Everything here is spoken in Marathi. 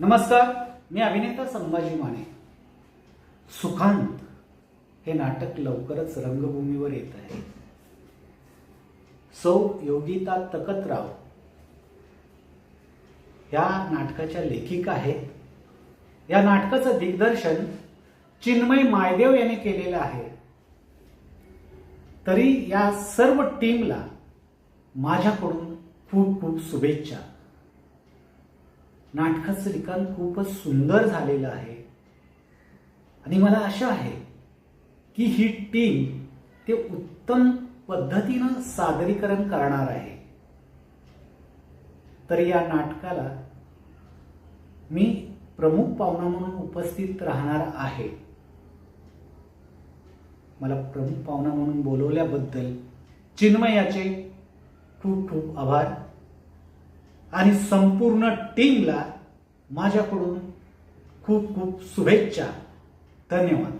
नमस्कार मी अभिनेता संभाजी माने. सुखांत हे नाटक लवकरच रंगभूमीवर येत आहे. सौ योगिता तकतराव या नाटकाच्या लेखिका आहेत. या नाटकाचं दिग्दर्शन चिन्मय मायदेव यांनी केलेलं आहे. तरी या सर्व टीमला माझ्याकडून खूप खूप शुभेच्छा. नाटकाचं लिखाण खूपच सुंदर झालेलं आहे. आणि मला आशा आहे की ही टीम ते उत्तम पद्धतीनं सादरीकरण करणार आहे. तर या नाटकाला मी प्रमुख पाहुणा म्हणून उपस्थित राहणार आहे. मला प्रमुख पाहुणा म्हणून बोलवल्याबद्दल चिन्मयाचे खूप खूप आभार. आणि संपूर्ण टीमला माझ्याकडून खूप खूप शुभेच्छा. धन्यवाद.